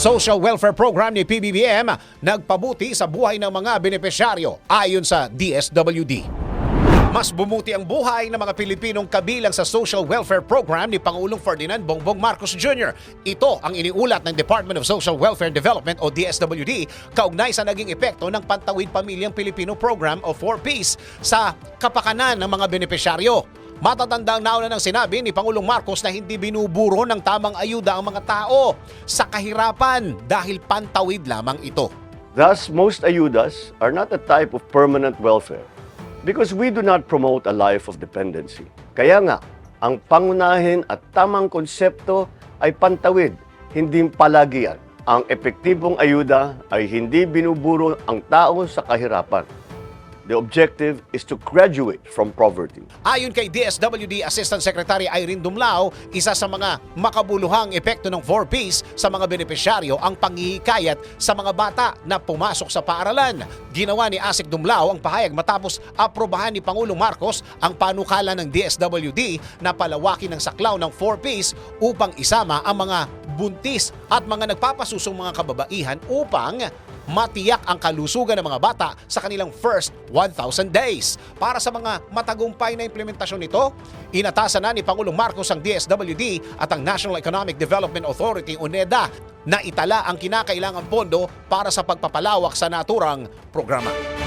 social welfare program ni PBBM nagpabuti sa buhay ng mga benepisyaryo ayon sa DSWD. Mas bumuti ang buhay ng mga Pilipinong kabilang sa social welfare program ni Pangulong Ferdinand Bongbong Marcos Jr. Ito ang iniulat ng Department of Social Welfare and Development o DSWD kaugnay sa naging epekto ng Pantawid Pamilyang Pilipino Program o 4Ps sa kapakanan ng mga benepisyaryo. Matatandang nauna ng sinabi ni Pangulong Marcos na hindi binuburo ng tamang ayuda ang mga tao sa kahirapan dahil pantawid lamang ito. Thus, most ayudas are not a type of permanent welfare because we do not promote a life of dependency. Kaya nga, ang pangunahin at tamang konsepto ay pantawid, hindi palagian. Ang epektibong ayuda ay hindi binuburo ang tao sa kahirapan. The objective is to graduate from poverty. Ayon kay DSWD Assistant Secretary Irene Dumlao, isa sa mga makabuluhang epekto ng 4Ps sa mga benepisyaryo ang panghihikayat sa mga bata na pumasok sa paaralan. Ginawa ni Asik Dumlao ang pahayag matapos aprobahan ni Pangulong Marcos ang panukala ng DSWD na palawakin ng saklaw ng 4Ps upang isama ang mga buntis at mga nagpapasusong mga kababaihan upang matiyak ang kalusugan ng mga bata sa kanilang first 1,000 days. Para sa mga matagumpay na implementasyon nito, inatasan na ni Pangulong Marcos ang DSWD at ang National Economic Development Authority UNEDA na itala ang kinakailangang pondo para sa pagpapalawak sa naturang programa.